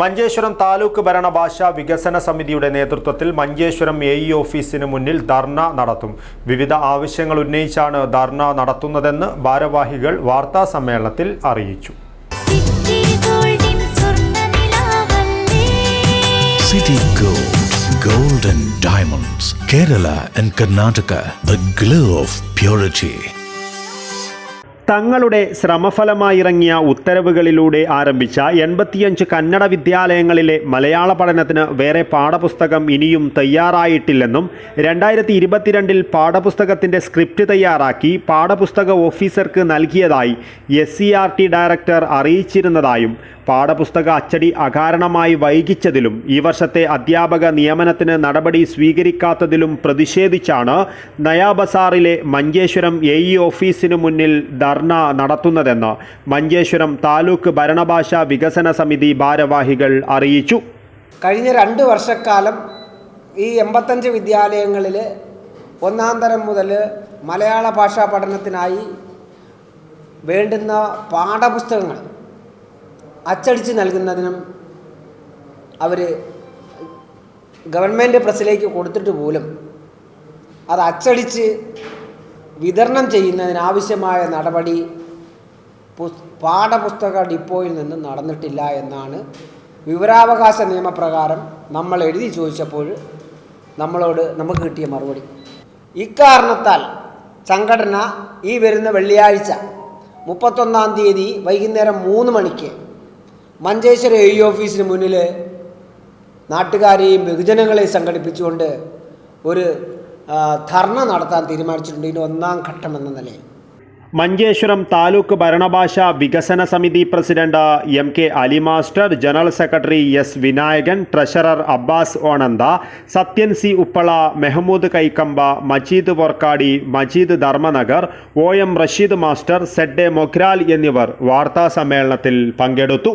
മഞ്ചേശ്വരം താലൂക്ക് ഭരണഭാഷ വികസന സമിതിയുടെ നേതൃത്വത്തിൽ മഞ്ചേശ്വരം എ ഇ ഓഫീസിന് മുന്നിൽ ധർണ നടത്തും. വിവിധ ആവശ്യങ്ങൾ ഉന്നയിച്ചാണ് ധർണ നടത്തുന്നതെന്ന് ഭാരവാഹികൾ വാർത്താ സമ്മേളനത്തിൽ അറിയിച്ചു. City Gold, Gold and Diamonds, Kerala and Karnataka, the glow of purity. തങ്ങളുടെ ശ്രമഫലമായിറങ്ങിയ ഉത്തരവുകളിലൂടെ ആരംഭിച്ച എൺപത്തിയഞ്ച് കന്നഡ വിദ്യാലയങ്ങളിലെ മലയാള പഠനത്തിന് വേറെ പാഠപുസ്തകം ഇനിയും തയ്യാറായിട്ടില്ലെന്നും രണ്ടായിരത്തി ഇരുപത്തിരണ്ടിൽ പാഠപുസ്തകത്തിന്റെ സ്ക്രിപ്റ്റ് തയ്യാറാക്കി പാഠപുസ്തക ഓഫീസർക്ക് നൽകിയതായി എസ് ഡയറക്ടർ അറിയിച്ചിരുന്നതായും പാഠപുസ്തക അച്ചടി അകാരണമായി വൈകിച്ചതിലും ഈ വർഷത്തെ അധ്യാപക നിയമനത്തിന് നടപടി സ്വീകരിക്കാത്തതിലും പ്രതിഷേധിച്ചാണ് നയാബസാറിലെ മഞ്ചേശ്വരം എ ഇ ഓഫീസിനു മുന്നിൽ ധർണ നടത്തുന്നതെന്ന് മഞ്ചേശ്വരം താലൂക്ക് ഭരണഭാഷാ വികസന സമിതി ഭാരവാഹികൾ അറിയിച്ചു. കഴിഞ്ഞ രണ്ട് വർഷക്കാലം ഈ എൺപത്തഞ്ച് വിദ്യാലയങ്ങളിൽ ഒന്നാം തരം മുതൽ മലയാള ഭാഷാ പഠനത്തിനായി വേണ്ടുന്ന പാഠപുസ്തകങ്ങൾ അച്ചടിച്ച് നൽകുന്നതിനും അവർ ഗവൺമെന്റ് പ്രസ്സിലേക്ക് കൊടുത്തിട്ട് പോലും അത് അച്ചടിച്ച് വിതരണം ചെയ്യുന്നതിനാവശ്യമായ നടപടി പുസ് പാഠപുസ്തക ഡിപ്പോയിൽ നിന്ന് നടന്നിട്ടില്ല എന്നാണ് വിവരാവകാശ നിയമപ്രകാരം നമ്മൾ എഴുതി ചോദിച്ചപ്പോൾ നമ്മളോട് നമുക്ക് കിട്ടിയ മറുപടി. ഇക്കാരണത്താൽ സംഘടന ഈ വരുന്ന വെള്ളിയാഴ്ച മുപ്പത്തൊന്നാം തീയതി വൈകുന്നേരം മൂന്ന് മണിക്ക് മഞ്ചേശ്വരം എ ഓഫീസിന് മുന്നിൽ നാട്ടുകാരെയും ബഹുജനങ്ങളെയും സംഘടിപ്പിച്ചുകൊണ്ട് ഒരു ധർണ നടത്താൻ തീരുമാനിച്ചിട്ടുണ്ട്. ഇതിന്റെ ഒന്നാം ഘട്ടം എന്ന നിലയിൽ. മഞ്ചേശ്വരം താലൂക്ക് ഭരണഭാഷ വികസന സമിതി president M K Ali master general secretary S Vinayakan treasurer Abbas Onantha Sathyan C Uppala Mehmood Kaikamba Majeed Porkadi Majeed Dharmanagar O M Rasheed master Z A എന്നിവർ വാർത്താ സമ്മേളനത്തിൽ പങ്കെടുത്തു.